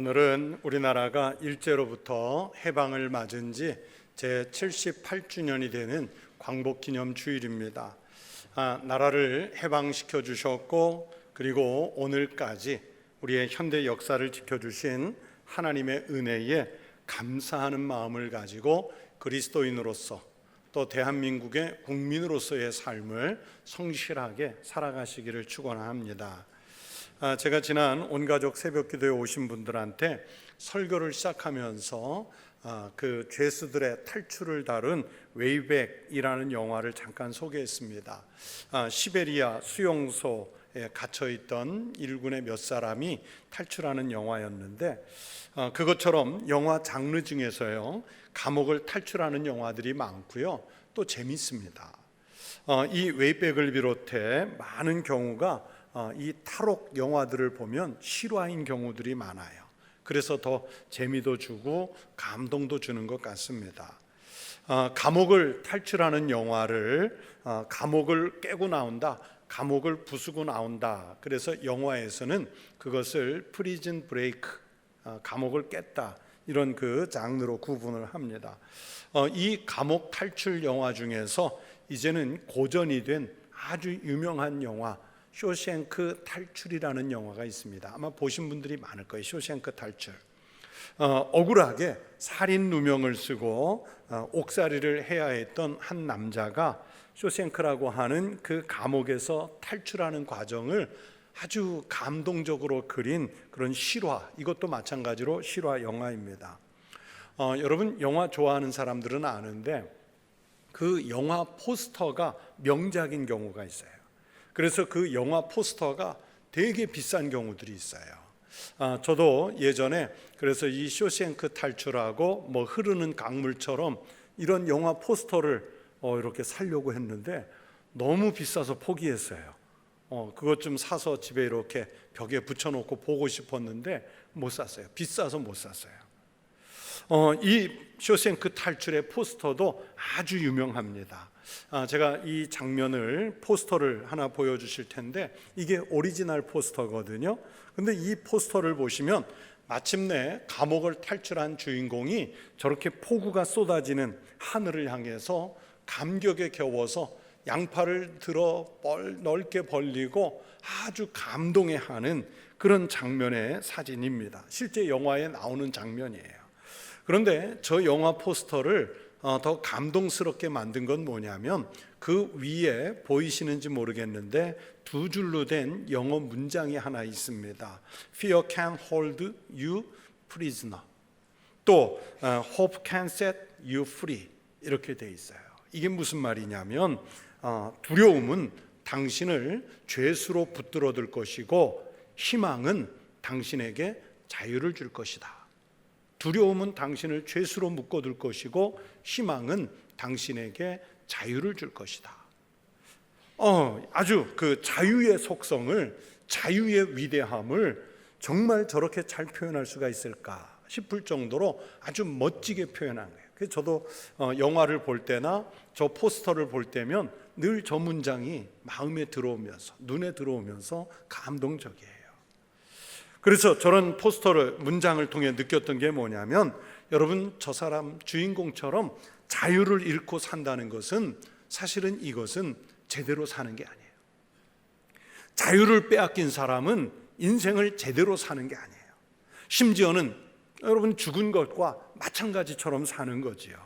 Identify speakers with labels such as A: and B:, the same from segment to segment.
A: 오늘은 우리나라가 일제로부터 해방을 맞은 지 제 78주년이 되는 광복 기념 주일입니다. 아, 나라를 해방시켜 주셨고 그리고 오늘까지 우리의 현대 역사를 지켜 주신 하나님의 은혜에 감사하는 마음을 가지고 그리스도인으로서 또 대한민국의 국민으로서의 삶을 성실하게 살아가시기를 축원합니다. 아, 제가 지난 온가족 새벽 기도에 오신 분들한테 설교를 시작하면서 아, 그 죄수들의 탈출을 다룬 웨이백이라는 영화를 잠깐 소개했습니다. 아, 시베리아 수용소에 갇혀 있던 일군의 몇 사람이 탈출하는 영화였는데 아, 그것처럼 영화 장르 중에서요 감옥을 탈출하는 영화들이 많고요 또 재밌습니다. 어, 이 웨이백을 비롯해 많은 경우가 어, 이 탈옥 영화들을 보면 실화인 경우들이 많아요. 그래서 더 재미도 주고 감동도 주는 것 같습니다. 어, 감옥을 탈출하는 영화를 어, 감옥을 깨고 나온다, 감옥을 부수고 나온다. 그래서 영화에서는 그것을 프리즌 브레이크, 어, 감옥을 깼다. 이런 그 장르로 구분을 합니다. 어, 이 감옥 탈출 영화 중에서 이제는 고전이 된 아주 유명한 영화 쇼생크 탈출이라는 영화가 있습니다. 아마 보신 분들이 많을 거예요. 쇼생크 탈출. 어, 억울하게 살인 누명을 쓰고 어, 옥살이를 해야 했던 한 남자가 쇼생크라고 하는 그 감옥에서 탈출하는 과정을 아주 감동적으로 그린 그런 실화 이것도 마찬가지로 실화 영화입니다. 어, 여러분 영화 좋아하는 사람들은 아는데 그 영화 포스터가 명작인 경우가 있어요. 그래서 그 영화 포스터가 되게 비싼 경우들이 있어요. 아, 저도 예전에 그래서 이 쇼생크 탈출하고 뭐 흐르는 강물처럼 이런 영화 포스터를 어, 이렇게 살려고 했는데 너무 비싸서 포기했어요. 어, 그것 좀 사서 집에 이렇게 벽에 붙여놓고 보고 싶었는데 못 샀어요. 비싸서 못 샀어요. 어, 이 쇼생크 탈출의 포스터도 아주 유명합니다. 아, 제가 이 장면을 포스터를 하나 보여주실 텐데 이게 오리지널 포스터거든요. 근데 이 포스터를 보시면 마침내 감옥을 탈출한 주인공이 저렇게 폭우가 쏟아지는 하늘을 향해서 감격에 겨워서 양팔을 들어 벌, 넓게 벌리고 아주 감동해 하는 그런 장면의 사진입니다. 실제 영화에 나오는 장면이에요. 그런데 저 영화 포스터를 어, 더 감동스럽게 만든 건 뭐냐면 그 위에 보이시는지 모르겠는데 두 줄로 된 영어 문장이 하나 있습니다. Fear can hold you prisoner. 또 어, Hope can set you free 이렇게 돼 있어요. 이게 무슨 말이냐면 어, 두려움은 당신을 죄수로 붙들어둘 것이고 희망은 당신에게 자유를 줄 것이다. 두려움은 당신을 죄수로 묶어둘 것이고 희망은 당신에게 자유를 줄 것이다. 어, 아주 그 자유의 속성을 자유의 위대함을 정말 저렇게 잘 표현할 수가 있을까 싶을 정도로 아주 멋지게 표현한 거예요. 그래서 저도 어, 영화를 볼 때나 저 포스터를 볼 때면 늘 저 문장이 마음에 들어오면서 눈에 들어오면서 감동적이에요. 그래서 저런 포스터를 문장을 통해 느꼈던 게 뭐냐면 여러분 저 사람 주인공처럼 자유를 잃고 산다는 것은 사실은 이것은 제대로 사는 게 아니에요. 자유를 빼앗긴 사람은 인생을 제대로 사는 게 아니에요. 심지어는 여러분 죽은 것과 마찬가지처럼 사는 거지요.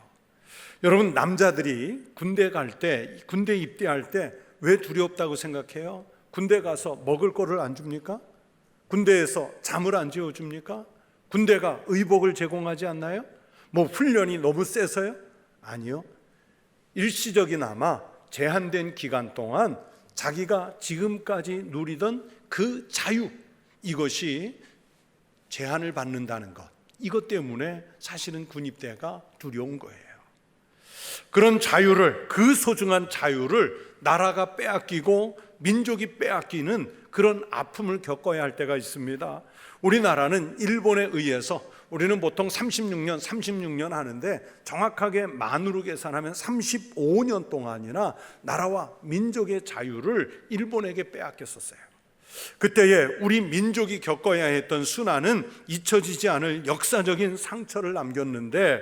A: 여러분 남자들이 군대 갈 때, 군대 입대할 때 왜 두렵다고 생각해요? 군대 가서 먹을 거를 안 줍니까? 군대에서 잠을 안 재워 줍니까? 군대가 의복을 제공하지 않나요? 뭐 훈련이 너무 세서요? 아니요. 일시적이나마 제한된 기간 동안 자기가 지금까지 누리던 그 자유 이것이 제한을 받는다는 것. 이것 때문에 사실은 군입대가 두려운 거예요. 그런 자유를 그 소중한 자유를 나라가 빼앗기고 민족이 빼앗기는 그런 아픔을 겪어야 할 때가 있습니다. 우리나라는 일본에 의해서 우리는 보통 36년, 36년 하는데 정확하게 만으로 계산하면 35년 동안이나 나라와 민족의 자유를 일본에게 빼앗겼었어요. 그때에 우리 민족이 겪어야 했던 순환은 잊혀지지 않을 역사적인 상처를 남겼는데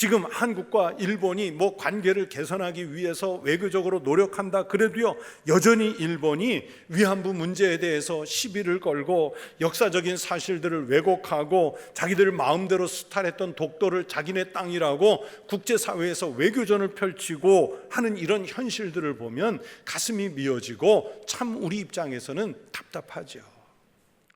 A: 지금 한국과 일본이 뭐 관계를 개선하기 위해서 외교적으로 노력한다 그래도요 여전히 일본이 위안부 문제에 대해서 시비를 걸고 역사적인 사실들을 왜곡하고 자기들 마음대로 수탈했던 독도를 자기네 땅이라고 국제사회에서 외교전을 펼치고 하는 이런 현실들을 보면 가슴이 미어지고 참 우리 입장에서는 답답하죠.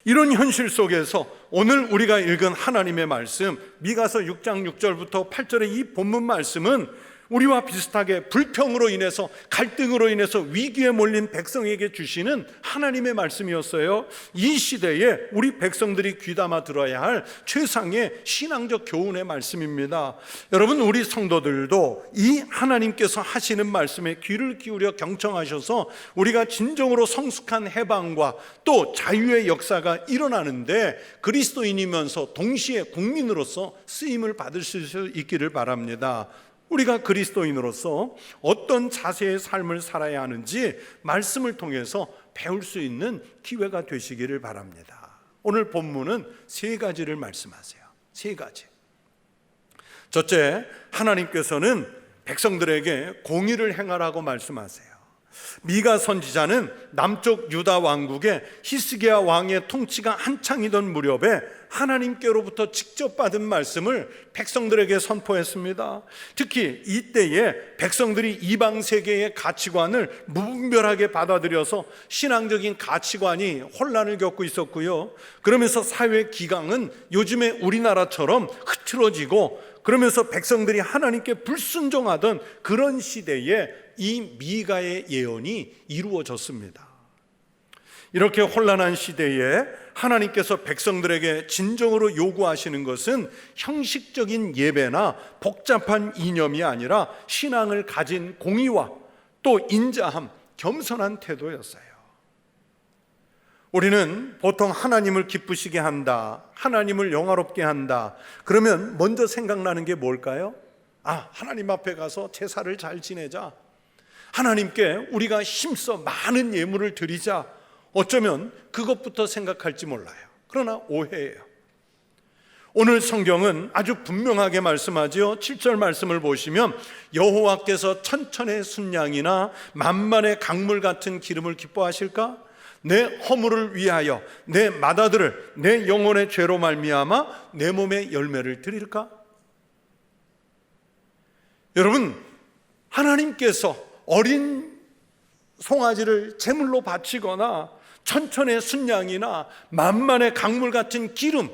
A: 이런 현실 속에서 오늘 우리가 읽은 하나님의 말씀 미가서 6장 6절부터 8절의 이 본문 말씀은 우리와 비슷하게 불평으로 인해서 갈등으로 인해서 위기에 몰린 백성에게 주시는 하나님의 말씀이었어요. 이 시대에 우리 백성들이 귀담아 들어야 할 최상의 신앙적 교훈의 말씀입니다. 여러분 우리 성도들도 이 하나님께서 하시는 말씀에 귀를 기울여 경청하셔서 우리가 진정으로 성숙한 해방과 또 자유의 역사가 일어나는데 그리스도인이면서 동시에 국민으로서 쓰임을 받을 수 있기를 바랍니다. 우리가 그리스도인으로서 어떤 자세의 삶을 살아야 하는지 말씀을 통해서 배울 수 있는 기회가 되시기를 바랍니다. 오늘 본문은 세 가지를 말씀하세요. 세 가지. 첫째, 하나님께서는 백성들에게 공의를 행하라고 말씀하세요. 미가 선지자는 남쪽 유다 왕국의 히스기야 왕의 통치가 한창이던 무렵에 하나님께로부터 직접 받은 말씀을 백성들에게 선포했습니다. 특히 이때에 백성들이 이방 세계의 가치관을 무분별하게 받아들여서 신앙적인 가치관이 혼란을 겪고 있었고요. 그러면서 사회 기강은 요즘의 우리나라처럼 흐트러지고 그러면서 백성들이 하나님께 불순종하던 그런 시대에 이 미가의 예언이 이루어졌습니다. 이렇게 혼란한 시대에 하나님께서 백성들에게 진정으로 요구하시는 것은 형식적인 예배나 복잡한 이념이 아니라 신앙을 가진 공의와 또 인자함, 겸손한 태도였어요. 우리는 보통 하나님을 기쁘시게 한다, 하나님을 영화롭게 한다. 그러면 먼저 생각나는 게 뭘까요? 아, 하나님 앞에 가서 제사를 잘 지내자. 하나님께 우리가 힘써 많은 예물을 드리자. 어쩌면 그것부터 생각할지 몰라요. 그러나 오해예요. 오늘 성경은 아주 분명하게 말씀하지요. 7절 말씀을 보시면 여호와께서 천천의 순양이나 만만의 강물 같은 기름을 기뻐하실까? 내 허물을 위하여 내 맏아들을 내 영혼의 죄로 말미암아 내 몸의 열매를 드릴까? 여러분 하나님께서 어린 송아지를 제물로 바치거나 천천의 순양이나 만만의 강물 같은 기름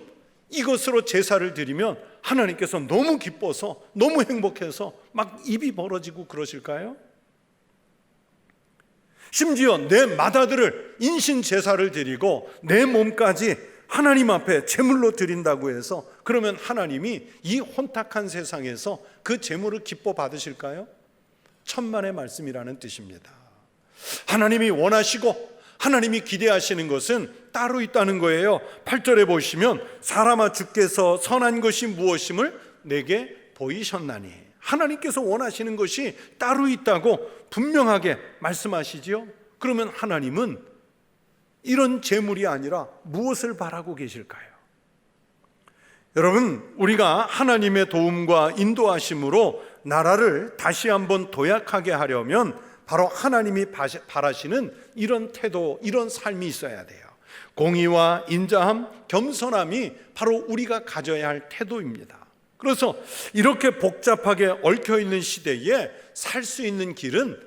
A: 이것으로 제사를 드리면 하나님께서 너무 기뻐서 너무 행복해서 막 입이 벌어지고 그러실까요? 심지어 내 맏아들을 인신 제사를 드리고 내 몸까지 하나님 앞에 제물로 드린다고 해서 그러면 하나님이 이 혼탁한 세상에서 그 제물을 기뻐 받으실까요? 천만의 말씀이라는 뜻입니다. 하나님이 원하시고 하나님이 기대하시는 것은 따로 있다는 거예요. 8절에 보시면 사람아 주께서 선한 것이 무엇임을 내게 보이셨나니 하나님께서 원하시는 것이 따로 있다고 분명하게 말씀하시지요. 그러면 하나님은 이런 재물이 아니라 무엇을 바라고 계실까요? 여러분, 우리가 하나님의 도움과 인도하심으로 나라를 다시 한번 도약하게 하려면 바로 하나님이 바라시는 이런 태도, 이런 삶이 있어야 돼요. 공의와 인자함, 겸손함이 바로 우리가 가져야 할 태도입니다. 그래서 이렇게 복잡하게 얽혀 있는 시대에 살 수 있는 길은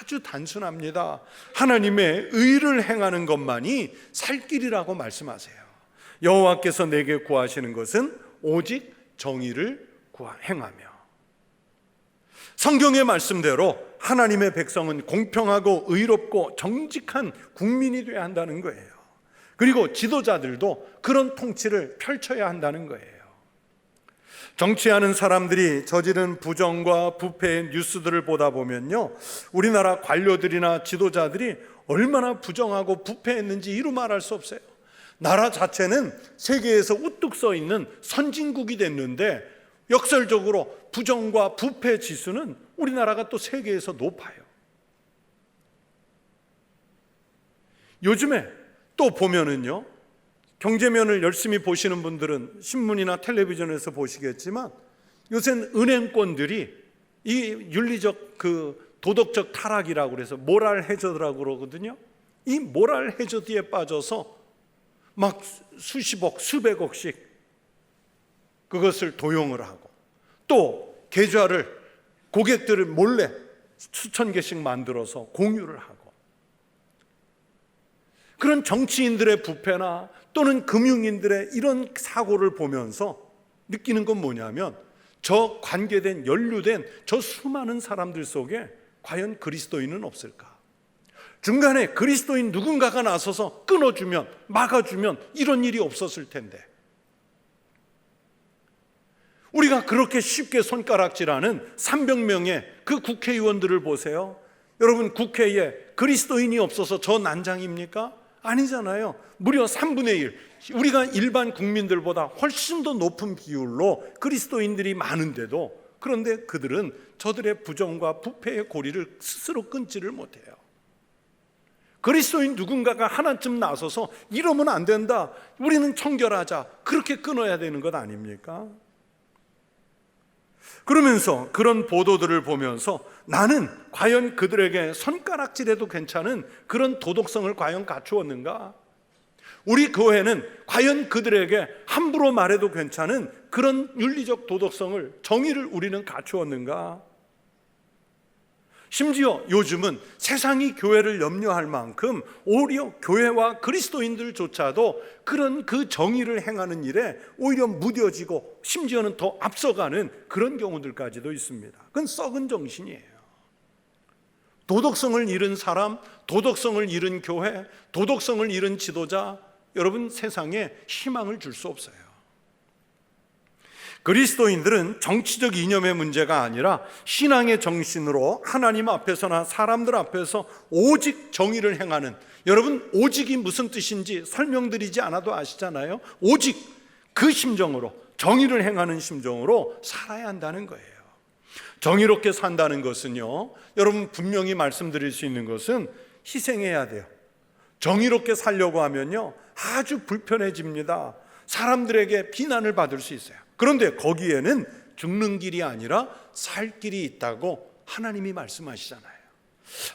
A: 아주 단순합니다. 하나님의 의를 행하는 것만이 살 길이라고 말씀하세요. 여호와께서 내게 구하시는 것은 오직 정의를 행하며 성경의 말씀대로 하나님의 백성은 공평하고 의롭고 정직한 국민이 되어야 한다는 거예요. 그리고 지도자들도 그런 통치를 펼쳐야 한다는 거예요. 정치하는 사람들이 저지른 부정과 부패의 뉴스들을 보다 보면요. 우리나라 관료들이나 지도자들이 얼마나 부정하고 부패했는지 이루 말할 수 없어요. 나라 자체는 세계에서 우뚝 서 있는 선진국이 됐는데 역설적으로 부정과 부패 지수는 우리나라가 또 세계에서 높아요. 요즘에 또 보면은요. 경제면을 열심히 보시는 분들은 신문이나 텔레비전에서 보시겠지만 요새는 은행권들이 이 윤리적 그 도덕적 타락이라고 그래서 모랄 해저드라고 그러거든요. 이 모랄 해저드에 빠져서 막 수십억, 수백억씩 그것을 도용을 하고 또 계좌를 고객들을 몰래 수천 개씩 만들어서 공유를 하고 그런 정치인들의 부패나 또는 금융인들의 이런 사고를 보면서 느끼는 건 뭐냐면 저 관계된 연루된 저 수많은 사람들 속에 과연 그리스도인은 없을까? 중간에 그리스도인 누군가가 나서서 끊어주면 막아주면 이런 일이 없었을 텐데 우리가 그렇게 쉽게 손가락질하는 300명의 그 국회의원들을 보세요. 여러분 국회에 그리스도인이 없어서 저 난장입니까? 아니잖아요. 무려 3분의 1. 우리가 일반 국민들보다 훨씬 더 높은 비율로 그리스도인들이 많은데도 그런데 그들은 저들의 부정과 부패의 고리를 스스로 끊지를 못해요. 그리스도인 누군가가 하나쯤 나서서 이러면 안 된다. 우리는 청결하자. 그렇게 끊어야 되는 것 아닙니까? 그러면서 그런 보도들을 보면서 나는 과연 그들에게 손가락질해도 괜찮은 그런 도덕성을 과연 갖추었는가? 우리 교회는 과연 그들에게 함부로 말해도 괜찮은 그런 윤리적 도덕성을 정의를 우리는 갖추었는가? 심지어 요즘은 세상이 교회를 염려할 만큼 오히려 교회와 그리스도인들조차도 그런 그 정의를 행하는 일에 오히려 무뎌지고 심지어는 더 앞서가는 그런 경우들까지도 있습니다. 그건 썩은 정신이에요. 도덕성을 잃은 사람, 도덕성을 잃은 교회, 도덕성을 잃은 지도자, 여러분 세상에 희망을 줄 수 없어요. 그리스도인들은 정치적 이념의 문제가 아니라 신앙의 정신으로 하나님 앞에서나 사람들 앞에서 오직 정의를 행하는 여러분 오직이 무슨 뜻인지 설명드리지 않아도 아시잖아요. 오직 그 심정으로 정의를 행하는 심정으로 살아야 한다는 거예요. 정의롭게 산다는 것은요. 여러분 분명히 말씀드릴 수 있는 것은 희생해야 돼요. 정의롭게 살려고 하면요. 아주 불편해집니다. 사람들에게 비난을 받을 수 있어요. 그런데 거기에는 죽는 길이 아니라 살 길이 있다고 하나님이 말씀하시잖아요.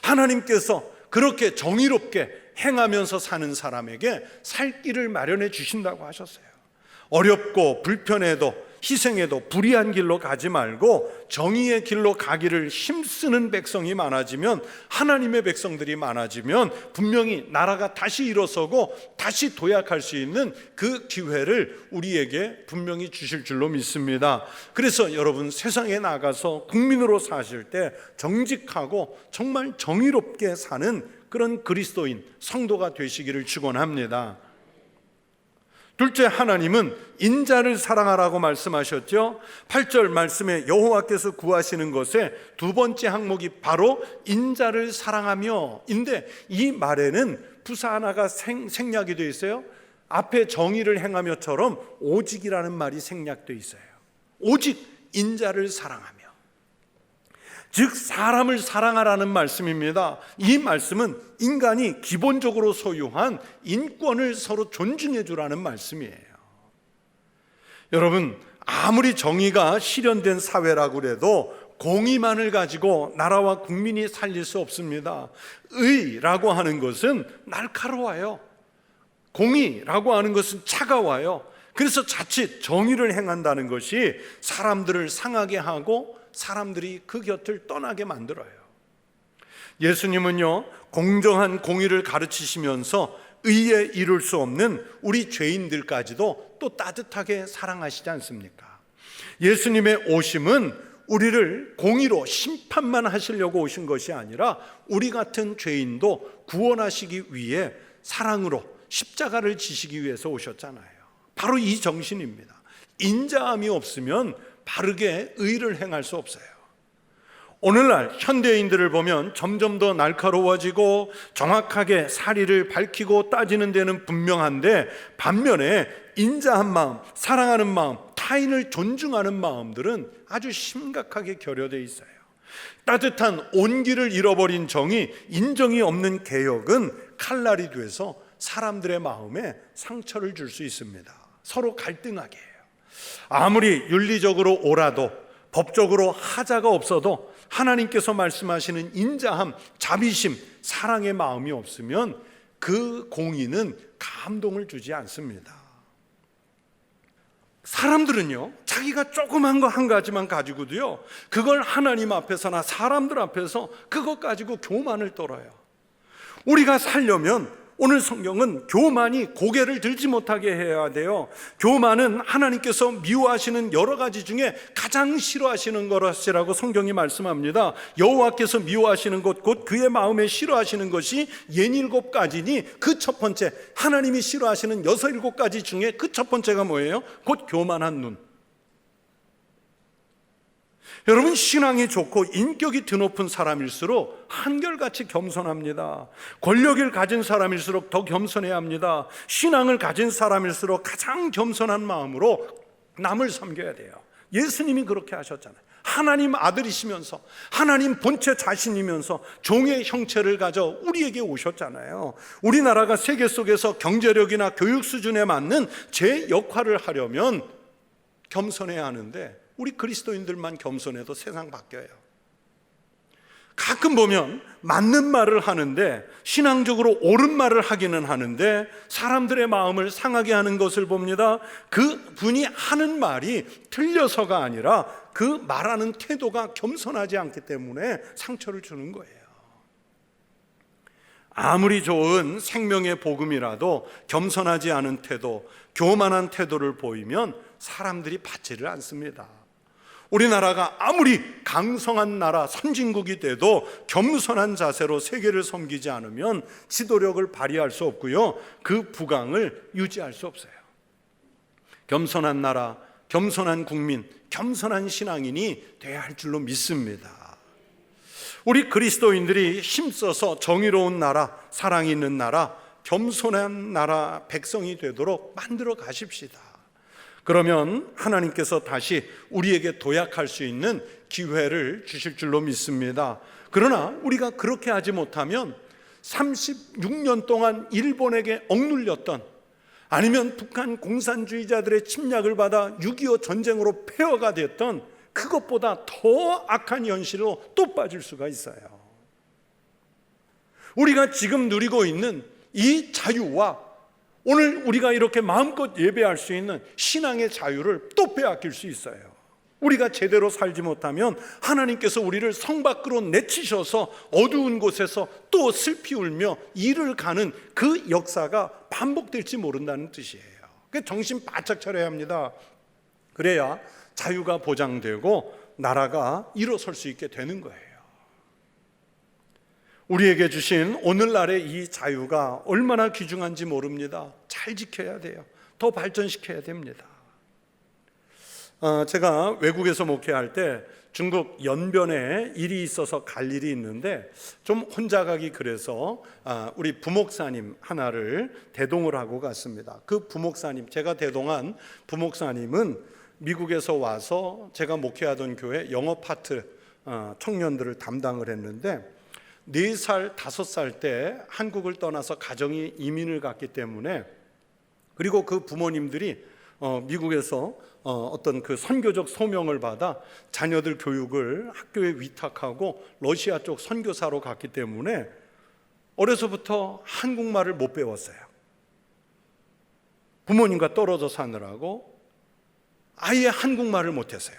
A: 하나님께서 그렇게 정의롭게 행하면서 사는 사람에게 살 길을 마련해 주신다고 하셨어요. 어렵고 불편해도 희생해도 불의한 길로 가지 말고 정의의 길로 가기를 힘쓰는 백성이 많아지면 하나님의 백성들이 많아지면 분명히 나라가 다시 일어서고 다시 도약할 수 있는 그 기회를 우리에게 분명히 주실 줄로 믿습니다. 그래서 여러분 세상에 나가서 국민으로 사실 때 정직하고 정말 정의롭게 사는 그런 그리스도인 성도가 되시기를 축원합니다. 둘째 하나님은 인자를 사랑하라고 말씀하셨죠. 8절 말씀에 여호와께서 구하시는 것에 두 번째 항목이 바로 인자를 사랑하며인데 이 말에는 부사 하나가 생, 생략이 되어 있어요. 앞에 정의를 행하며처럼 오직이라는 말이 생략되어 있어요. 오직 인자를 사랑하며 즉 사람을 사랑하라는 말씀입니다. 이 말씀은 인간이 기본적으로 소유한 인권을 서로 존중해 주라는 말씀이에요. 여러분 아무리 정의가 실현된 사회라고 그래도 공의만을 가지고 나라와 국민이 살릴 수 없습니다. 의라고 하는 것은 날카로워요. 공의라고 하는 것은 차가워요. 그래서 자칫 정의를 행한다는 것이 사람들을 상하게 하고 사람들이 그 곁을 떠나게 만들어요. 예수님은요, 공정한 공의를 가르치시면서 의에 이룰 수 없는 우리 죄인들까지도 또 따뜻하게 사랑하시지 않습니까? 예수님의 오심은 우리를 공의로 심판만 하시려고 오신 것이 아니라 우리 같은 죄인도 구원하시기 위해 사랑으로 십자가를 지시기 위해서 오셨잖아요. 바로 이 정신입니다. 인자함이 없으면 바르게 의를 행할 수 없어요. 오늘날 현대인들을 보면 점점 더 날카로워지고 정확하게 사리를 밝히고 따지는 데는 분명한데 반면에 인자한 마음, 사랑하는 마음, 타인을 존중하는 마음들은 아주 심각하게 결여되어 있어요. 따뜻한 온기를 잃어버린 정이 인정이 없는 개혁은 칼날이 돼서 사람들의 마음에 상처를 줄 수 있습니다. 서로 갈등하게. 아무리 윤리적으로 옳아도 법적으로 하자가 없어도 하나님께서 말씀하시는 인자함, 자비심, 사랑의 마음이 없으면 그 공의는 감동을 주지 않습니다. 사람들은요, 자기가 조그만 거 한 가지만 가지고도요, 그걸 하나님 앞에서나 사람들 앞에서 그것 가지고 교만을 떨어요. 우리가 살려면 오늘 성경은 교만이 고개를 들지 못하게 해야 돼요. 교만은 하나님께서 미워하시는 여러 가지 중에 가장 싫어하시는 것이라고 성경이 말씀합니다. 여호와께서 미워하시는 것, 곧 그의 마음에 싫어하시는 것이 예닐곱 가지니 그 첫 번째 하나님이 싫어하시는 여섯 일곱 가지 중에 그 첫 번째가 뭐예요? 곧 교만한 눈. 여러분 신앙이 좋고 인격이 드높은 사람일수록 한결같이 겸손합니다. 권력을 가진 사람일수록 더 겸손해야 합니다. 신앙을 가진 사람일수록 가장 겸손한 마음으로 남을 섬겨야 돼요. 예수님이 그렇게 하셨잖아요. 하나님 아들이시면서 하나님 본체 자신이면서 종의 형체를 가져 우리에게 오셨잖아요. 우리나라가 세계 속에서 경제력이나 교육 수준에 맞는 제 역할을 하려면 겸손해야 하는데 우리 그리스도인들만 겸손해도 세상 바뀌어요. 가끔 보면 맞는 말을 하는데 신앙적으로 옳은 말을 하기는 하는데 사람들의 마음을 상하게 하는 것을 봅니다. 그 분이 하는 말이 틀려서가 아니라 그 말하는 태도가 겸손하지 않기 때문에 상처를 주는 거예요. 아무리 좋은 생명의 복음이라도 겸손하지 않은 태도, 교만한 태도를 보이면 사람들이 받지를 않습니다. 우리나라가 아무리 강성한 나라 선진국이 돼도 겸손한 자세로 세계를 섬기지 않으면 지도력을 발휘할 수 없고요. 그 부강을 유지할 수 없어요. 겸손한 나라, 겸손한 국민, 겸손한 신앙인이 돼야 할 줄로 믿습니다. 우리 그리스도인들이 힘써서 정의로운 나라, 사랑 있는 나라, 겸손한 나라 백성이 되도록 만들어 가십시다. 그러면 하나님께서 다시 우리에게 도약할 수 있는 기회를 주실 줄로 믿습니다. 그러나 우리가 그렇게 하지 못하면 36년 동안 일본에게 억눌렸던 아니면 북한 공산주의자들의 침략을 받아 6.25 전쟁으로 폐허가 됐던 그것보다 더 악한 현실로 또 빠질 수가 있어요. 우리가 지금 누리고 있는 이 자유와 오늘 우리가 이렇게 마음껏 예배할 수 있는 신앙의 자유를 또 빼앗길 수 있어요. 우리가 제대로 살지 못하면 하나님께서 우리를 성 밖으로 내치셔서 어두운 곳에서 또 슬피 울며 일을 가는 그 역사가 반복될지 모른다는 뜻이에요. 그 정신 바짝 차려야 합니다. 그래야 자유가 보장되고 나라가 일어설 수 있게 되는 거예요. 우리에게 주신 오늘날의 이 자유가 얼마나 귀중한지 모릅니다. 잘 지켜야 돼요. 더 발전시켜야 됩니다. 어, 제가 외국에서 목회할 때 중국 연변에 일이 있어서 갈 일이 있는데 좀 혼자 가기 그래서 아, 우리 부목사님 하나를 대동을 하고 갔습니다. 그 부목사님 제가 대동한 부목사님은 미국에서 와서 제가 목회하던 교회 영어 파트 어, 청년들을 담당을 했는데 네 살, 다섯 살 때 한국을 떠나서 가정이 이민을 갔기 때문에 그리고 그 부모님들이 어, 미국에서 어, 어떤 그 선교적 소명을 받아 자녀들 교육을 학교에 위탁하고 러시아 쪽 선교사로 갔기 때문에 어려서부터 한국말을 못 배웠어요. 부모님과 떨어져 사느라고 아예 한국말을 못했어요.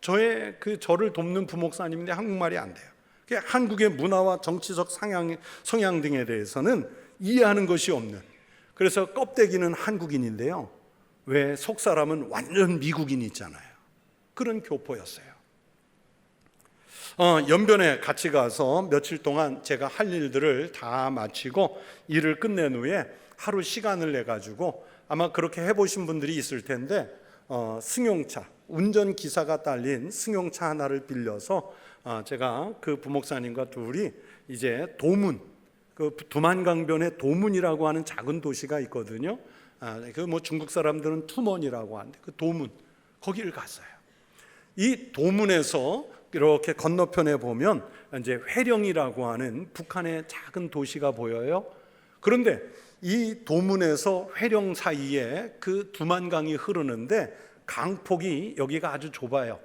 A: 저의 그 저를 돕는 부목사님인데 한국말이 안 돼요. 한국의 문화와 정치적 상향, 성향 등에 대해서는 이해하는 것이 없는 그래서 껍데기는 한국인인데요. 왜 속 사람은 완전 미국인이 있잖아요. 그런 교포였어요. 어, 연변에 같이 가서 며칠 동안 제가 할 일들을 다 마치고 일을 끝낸 후에 하루 시간을 내 가지고 아마 그렇게 해보신 분들이 있을 텐데 어, 승용차 운전 기사가 딸린 승용차 하나를 빌려서 어, 제가 그 부목사님과 둘이 이제 도문 그 두만강변에 도문이라고 하는 작은 도시가 있거든요. 아, 그뭐 중국 사람들은 투먼이라고 하는데 그 도문 거기를 갔어요. 이 도문에서 이렇게 건너편에 보면 이제 회령이라고 하는 북한의 작은 도시가 보여요. 그런데 이 도문에서 회령 사이에 그 두만강이 흐르는데 강폭이 여기가 아주 좁아요.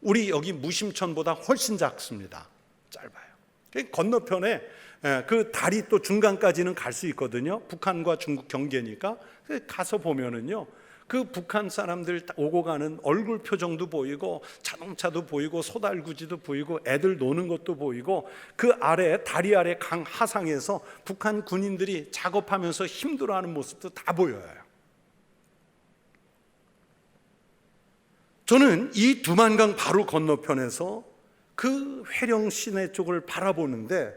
A: 우리 여기 무심천보다 훨씬 작습니다. 짧아요. 그 건너편에 예, 그 다리 또 중간까지는 갈 수 있거든요. 북한과 중국 경계니까 그 가서 보면은요. 그 북한 사람들 오고 가는 얼굴 표정도 보이고 자동차도 보이고 소달구지도 보이고 애들 노는 것도 보이고 그 아래 다리 아래 강 하상에서 북한 군인들이 작업하면서 힘들어하는 모습도 다 보여요. 저는 이 두만강 바로 건너편에서 그 회령 시내 쪽을 바라보는데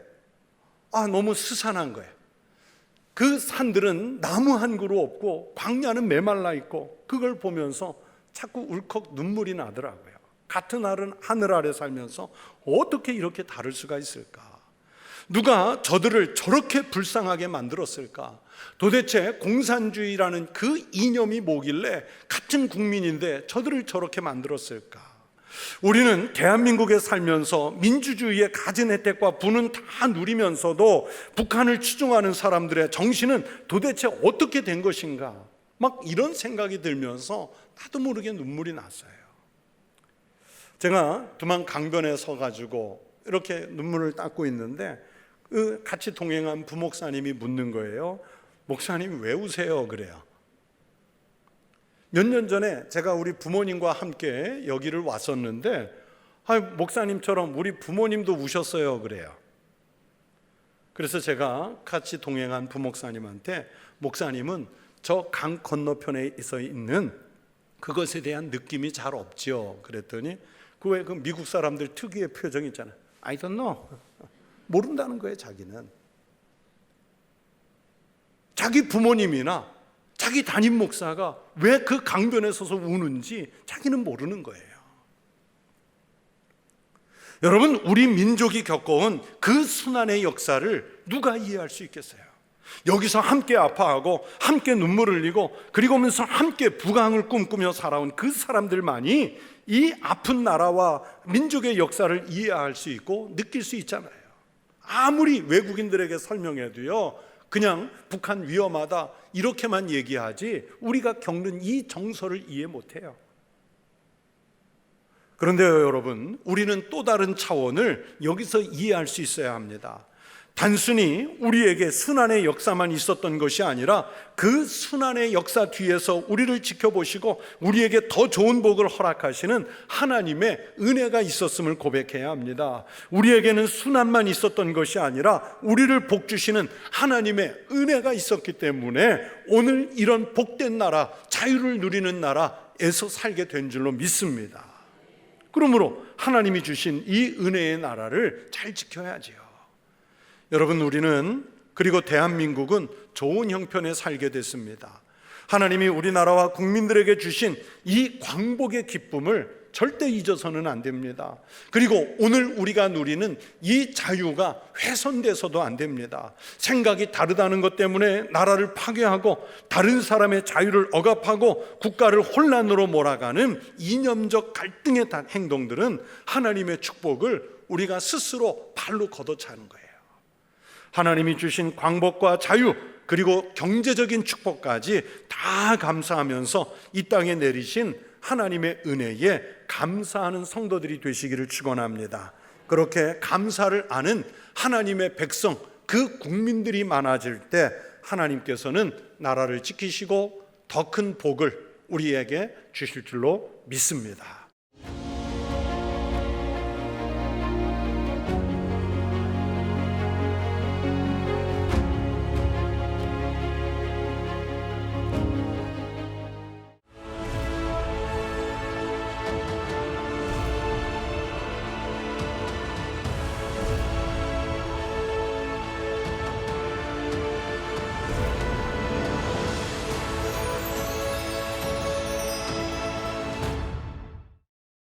A: 아 너무 스산한 거예요. 그 산들은 나무 한 그루 없고 광야는 메말라 있고 그걸 보면서 자꾸 울컥 눈물이 나더라고요. 같은 하늘, 아래 살면서 어떻게 이렇게 다를 수가 있을까? 누가 저들을 저렇게 불쌍하게 만들었을까? 도대체 공산주의라는 그 이념이 뭐길래 같은 국민인데 저들을 저렇게 만들었을까? 우리는 대한민국에 살면서 민주주의의 가진 혜택과 부는 다 누리면서도 북한을 추종하는 사람들의 정신은 도대체 어떻게 된 것인가? 막 이런 생각이 들면서 나도 모르게 눈물이 났어요. 제가 두만 강변에 서가지고 이렇게 눈물을 닦고 있는데 그 같이 동행한 부목사님이 묻는 거예요. 목사님 왜 우세요? 그래요. 몇 년 전에 제가 우리 부모님과 함께 여기를 왔었는데 아, 목사님처럼 우리 부모님도 우셨어요. 그래요. 그래서 제가 같이 동행한 부목사님한테 목사님은 저 강 건너편에 있어 있는 그것에 대한 느낌이 잘 없지요. 그랬더니 그 왜그 미국 사람들 특유의 표정 있잖아요. I don't know. 모른다는 거예요, 자기는. 자기 부모님이나 자기 담임 목사가 왜 그 강변에 서서 우는지 자기는 모르는 거예요. 여러분, 우리 민족이 겪어온 그 순환의 역사를 누가 이해할 수 있겠어요? 여기서 함께 아파하고 함께 눈물을 흘리고 그리고면서 함께 부강을 꿈꾸며 살아온 그 사람들만이 이 아픈 나라와 민족의 역사를 이해할 수 있고 느낄 수 있잖아요. 아무리 외국인들에게 설명해도요, 그냥 북한 위험하다 이렇게만 얘기하지 우리가 겪는 이 정서를 이해 못해요. 그런데요, 여러분, 우리는 또 다른 차원을 여기서 이해할 수 있어야 합니다. 단순히 우리에게 순환의 역사만 있었던 것이 아니라 그 순환의 역사 뒤에서 우리를 지켜보시고 우리에게 더 좋은 복을 허락하시는 하나님의 은혜가 있었음을 고백해야 합니다. 우리에게는 순환만 있었던 것이 아니라 우리를 복 주시는 하나님의 은혜가 있었기 때문에 오늘 이런 복된 나라, 자유를 누리는 나라에서 살게 된 줄로 믿습니다. 그러므로 하나님이 주신 이 은혜의 나라를 잘 지켜야지요. 여러분 우리는 그리고 대한민국은 좋은 형편에 살게 됐습니다. 하나님이 우리나라와 국민들에게 주신 이 광복의 기쁨을 절대 잊어서는 안 됩니다. 그리고 오늘 우리가 누리는 이 자유가 훼손돼서도 안 됩니다. 생각이 다르다는 것 때문에 나라를 파괴하고 다른 사람의 자유를 억압하고 국가를 혼란으로 몰아가는 이념적 갈등의 행동들은 하나님의 축복을 우리가 스스로 발로 걷어차는 거예요. 하나님이 주신 광복과 자유 그리고 경제적인 축복까지 다 감사하면서 이 땅에 내리신 하나님의 은혜에 감사하는 성도들이 되시기를 축원합니다. 그렇게 감사를 아는 하나님의 백성 그 국민들이 많아질 때 하나님께서는 나라를 지키시고 더 큰 복을 우리에게 주실 줄로 믿습니다.